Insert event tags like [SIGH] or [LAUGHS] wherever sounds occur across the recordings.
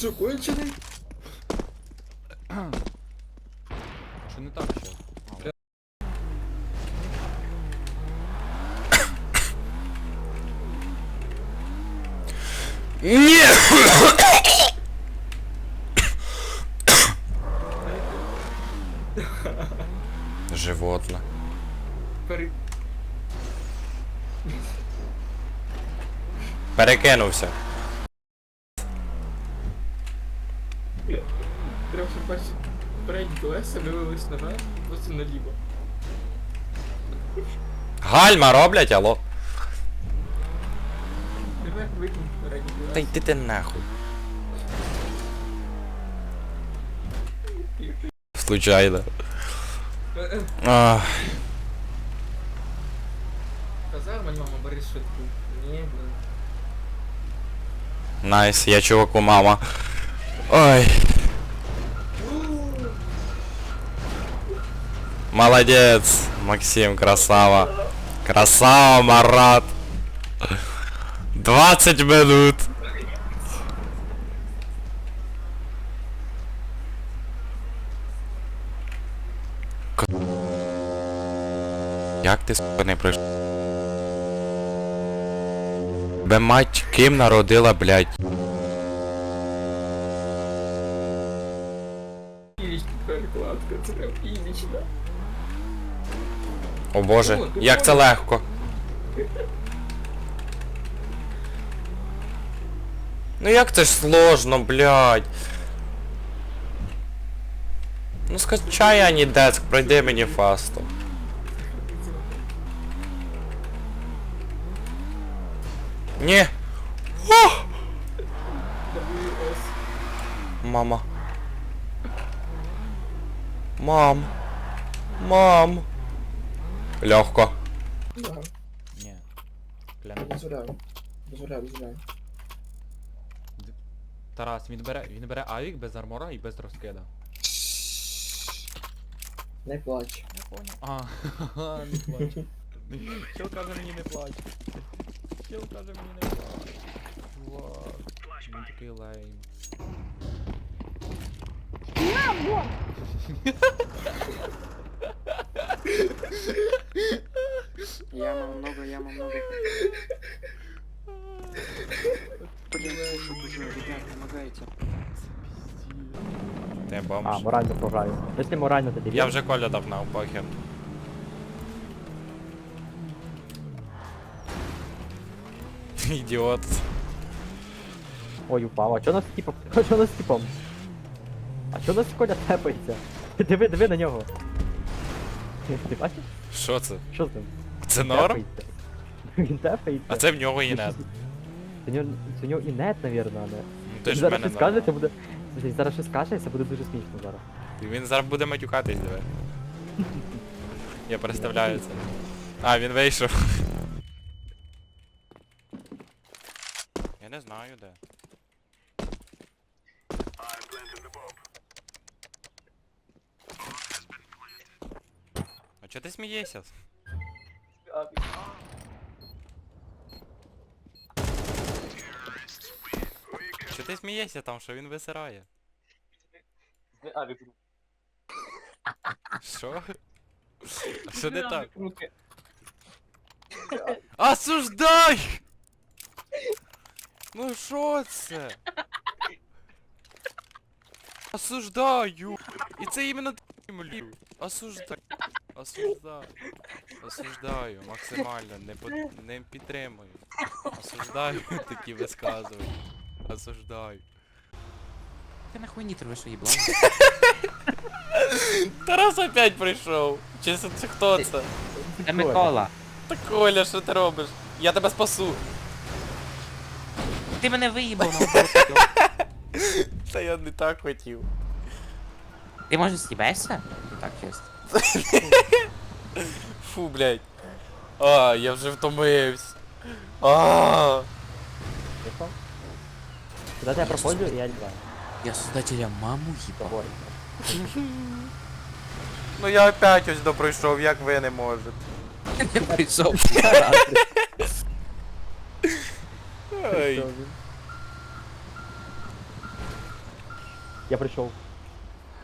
що, кончений? Що не так ще? Ні! Животне. Пере... Перекинувся. Треба, щоб перші передні колеса вивелись наверх, просто наліво. Гальма роблять, алло. Тепер викинь передні колеса. Та йди ти нахуй. Случайно. Ах, Казав мені мама, бери швидку. Ні, блин. найс, я чуваку, мама. Ой. Молодец, Максим, красава. Красава, Марат. 20 минут. Як ти сука не прийшов? Бе мать ким народила, блядь? Перекладка, це прям іліч, да. О боже, як це легко. Ну як це ж сложно, блядь. Ну скачай Анідеск, пройди мені фасту. Ні. О! Мама. Мам. Мам. Легко. Да, Ні. Кляну. дозволяю. Дозволяю, дозволяю. Тарас, він бере, він бере авік без армора і без розкида. Не плач. Я понял. А, ха-ха, [LAUGHS] не плач. Чел каже мені не плач. Чел каже мені не плач. Чувак. Він такий лейм. [LAUGHS] Яма много, яма много. Блин, уже, ребят, помогайте. Ти А, морально програю. Якщо морально, то Я вже Коля давно, похер. Ідіот. Ой, упав. А чо [LAUGHS] нас типом? А чо нас типом? А чо нас Коля тепається? Диви, диви на нього. Ти, ти бачиш? Що це? Що з ним? Це норм? Він тепається. [LAUGHS] А це в нього і нет. Це у нього, це у нього і нет, навірно, а не. Ну ти ж в зараз мене щось це буде... Слухай, Зараз щось скаже, і це буде дуже смішно зараз. Він зараз буде матюкатись, диви. Я представляю це. А, він вийшов. Я не знаю де. А чого ти смієшся? Чого ти смієшся там, що він висирає? Що? А що не так? Осуждай! Ну що це? Осуждаю! І це іменно ти Осуждаю. Осуждаю. Осуждаю максимально, не, по... не підтримую. Осуждаю [LAUGHS] такі висказування. Осуждаю. Ты нахуй нитро вышел, еблан. [LAUGHS] Тарас опять прийшов. Чи це це хто це? Это Микола. Та Коля, що ти робиш? Я тебе спасу. Ти мене виїбав [LAUGHS] на оборотку. Та я не так хотів. Ти може стібешся? Так, чесно. Фу, блядь. А, я вже втомився. А. Тихо. Куди я проходжу, я ліваю. Я создателя маму їбав. Ну я опять ось допройшов, як ви не можете. Я прийшов. Ай. Я прийшов.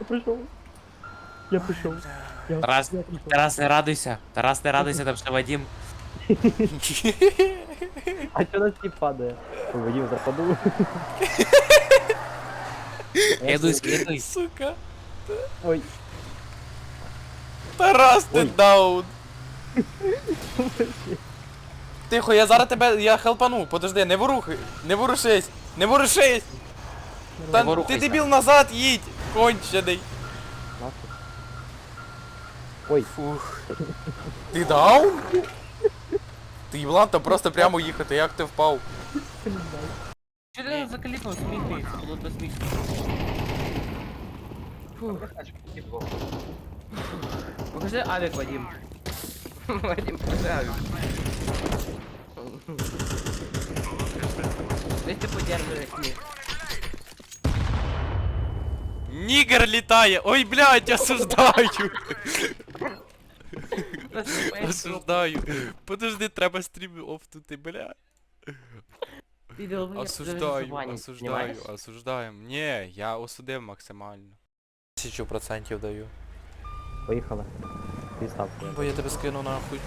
Я прийшов. Я прийшов. Тарас. Тарас, не радуйся. Тарас, не радуйся, там ще Вадим. А чо на стіп падає? Ой, Вадим западу. Скидуй, скидуй. Сука. Ой, Тарас, ти Ой. даун. Тихо, я зараз тебе. Я хелпану, подожди, не ворухай. Не ворушись, не ворушись. Та ти ворухайся. дебіл назад їдь, кончений. нахуй. Ой, Фух. Ти даун? Ти їблан, там просто прямо їхати, як ти впав? Що ти закаліпав сміхається? Було би смішно. Покажи авик, Вадим. Вадим, покажи авик. Десь ти подержуєш сміх. Нігер літає! Ой, блядь, осуждаю! Осуждаю. Подожди, треба стрім офтути, бля. Осуждаю, осуждаю, осуждаю. Ні, я осудив максимально. Тисячу процентів даю. поїхали. Ти став. Бо я тебе скину нахуй.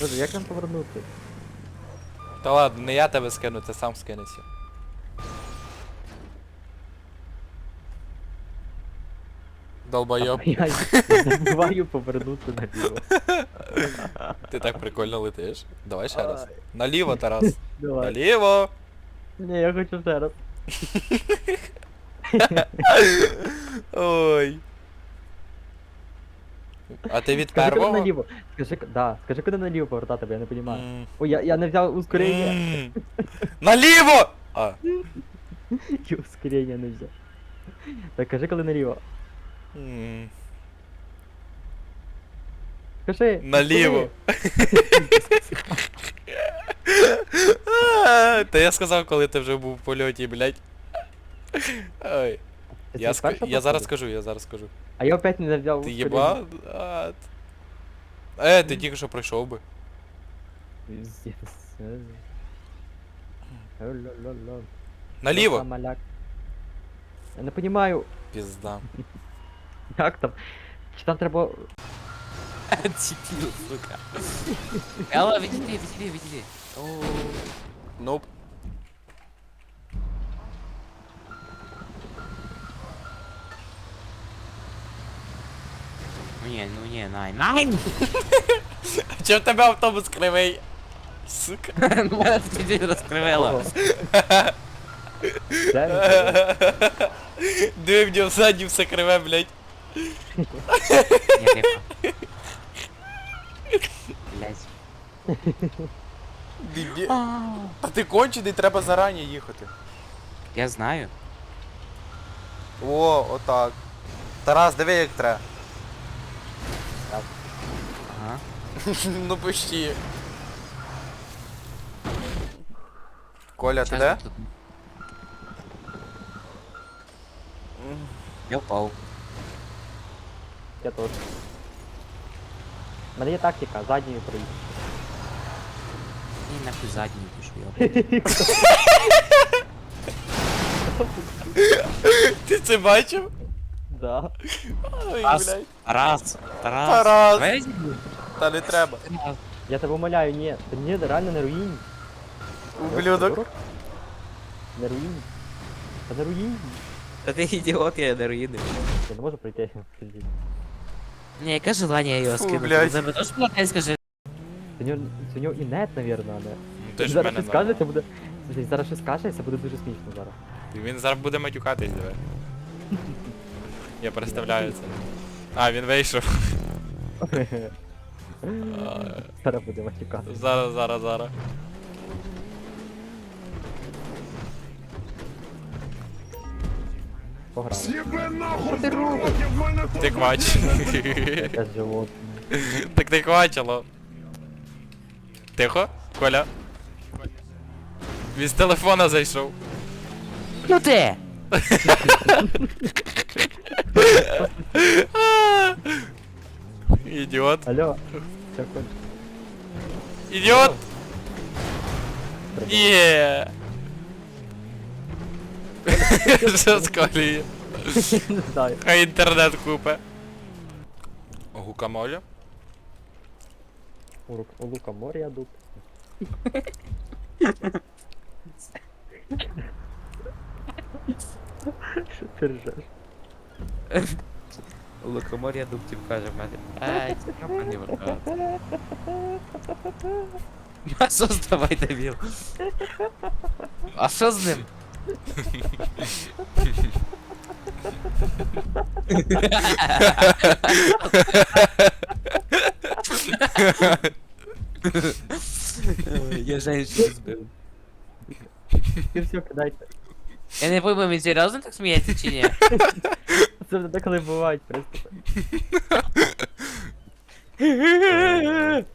Боже, як нам повернути? Та ладно, не я тебе скину, ти сам скинешся. Долбойоб, Я забуваю повернути наліво. ти так прикольно летиш. Давай ще раз. Наліво, Тарас. Давай. Наліво. Ні, я хочу ще раз. [LAUGHS] Ой. А ти від Скажи, куди первого? наліво. Скажи, к- да, скажи, куди наліво повертати, бо я не розумію. М. Ой, я, я не взяв ускорення. М. Наліво! А. [LAUGHS] І ускорення не взяв. Так, кажи, коли наліво. М. Скажи. Наліво. А, Та я сказав, коли ти вже був в польоті, блядь. Ой. Ти Я, це ск... вперше я зараз проходив? скажу, я зараз скажу. А я опять не взяв Ти ускорення. єба? А, т- Е, ти тільки що пройшов би. Пиздец. Ля-ля-ля-ля. Наліво! Маляк. Я не розумію, Пізда. Як там. Чи там треба. Дебіл, сука. [LAUGHS] Елла, відійди, відійди, відійди. О, Ноп. ну ні, ну ні, най, най! [LAUGHS] Чи в тебе автобус кривий? Сука. [LAUGHS] Ну мене тоді розкривело. Де? Диви в нього ззаді все криве, блядь. Ні, тихо. Блять. А ти кончений, треба зарані їхати. Я знаю. О, отак. Тарас, диви як треба. Ага. [LAUGHS] ну почти. Коля, ти Щас де? тут. Я впав. Я теж. У мене є тактика, задньою проїхати. І нахуй задній пишу, я. Ти це бачив? Да. Ой, Тарас, блядь. Тарас, Тарас. Та не треба. Я тебе умоляю, ні. Та ні, реально не руїнь. Ублюдок. Не руїнь. Та не руїнь. Та ти ідіот, я не руїни. Я не можу пройти. [LAUGHS] Ні, яке желання його скинути? блядь. Тебе теж платить, скажи. Це у нього, це у нього і нет, навірно, а не. Ти ж в зараз мене щось скаже, це буде. Слухай, зараз щось скаже, це буде дуже смішно зараз. Він зараз буде матюкатись, диви. [LAUGHS] Я представляю це. А, він вийшов. [LAUGHS] Зараз буде матюкати. Зараз, зараз, зараз. Пограли. Ти квач. Якесь животне. Так не квачило. Тихо, Коля. Він з телефона зайшов. Ну ти! А! Ідіот. Алло. Все. Ідіот! Є! Що сколіє? Не знаю. Хай інтернет купе. Гукамолі? У, рук- у лука моря дуб. Що ти ржеш? Лукомор'я дубтів каже в мене. Ай, це не [LAUGHS] вертати. А що здавай, дебіл? А що з ним? Я женщину збив. Ти все кидайте. Я не пойму, він серйозно так сміється чи ні? Це деколи бувають приступи.